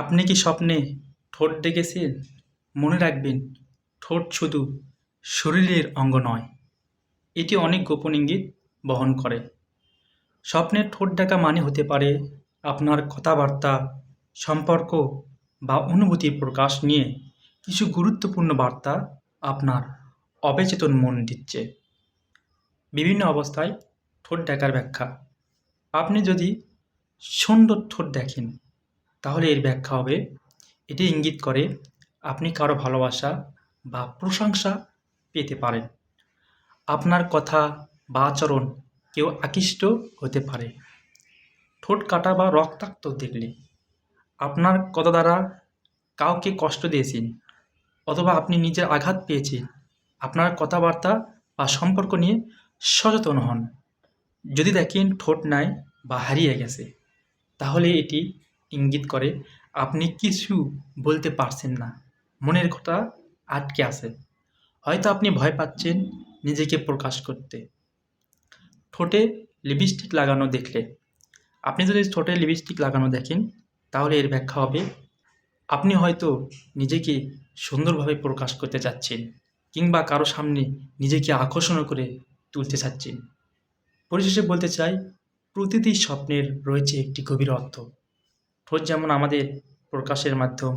আপনি কি স্বপ্নে ঠোঁট দেখেছেন মনে রাখবেন, ঠোঁট শুধু শরীরের অঙ্গ নয়, এটি অনেক গোপন ইঙ্গিত বহন করে। স্বপ্নের ঠোঁট দেখা মানে হতে পারে আপনার কথাবার্তা, সম্পর্ক বা অনুভূতির প্রকাশ নিয়ে কিছু গুরুত্বপূর্ণ বার্তা আপনার অবচেতন মন দিচ্ছে। বিভিন্ন অবস্থায় ঠোঁট দেখার ব্যাখ্যা। আপনি যদি সুন্দর ঠোঁট দেখেন তাহলে এর ব্যাখ্যা হবে, এটি ইঙ্গিত করে আপনি কারও ভালোবাসা বা প্রশংসা পেতে পারেন। আপনার কথা বা আচরণ কেউ আকৃষ্ট হতে পারে। ঠোঁট কাটা বা রক্তাক্ত দেখলে আপনার কথা দ্বারা কাউকে কষ্ট দিয়েছেন অথবা আপনি নিজের আঘাত পেয়েছেন, আপনার কথাবার্তা বা সম্পর্ক নিয়ে সচেতন হন। যদি দেখেন ঠোঁট নাই বা হারিয়ে গেছে, তাহলে এটি ইঙ্গিত করে, আপনি কিছু বলতে পারছেন না। মনের কথা আটকে আছে। হয়তো আপনি ভয় পাচ্ছেন নিজেকে প্রকাশ করতে। ঠোঁটে লিপস্টিক লাগানো দেখলে। আপনি যদি ঠোঁটে লিপস্টিক লাগানো দেখেন, তাহলে এর ব্যাখ্যা হবে, আপনি হয়তো নিজেকে সুন্দরভাবে প্রকাশ করতে চাচ্ছেন কিংবা কারও সামনে নিজেকে আকর্ষণ করে তুলতে চাচ্ছেন। পরিশেষে বলতে চাই, প্রতিটি স্বপ্নের রয়েছে একটি গভীর অর্থ। ঠোঁট যেমন আমাদের প্রকাশের মাধ্যম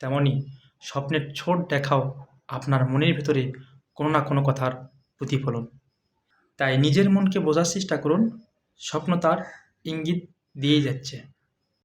তেমনই স্বপ্নের ছোট দেখাও আপনার মনের ভেতরে কোনো না কোনো কথার প্রতিফলন। তাই নিজের মনকে বোঝার চেষ্টা করুন, স্বপ্ন তার ইঙ্গিত দিয়েই যাচ্ছে।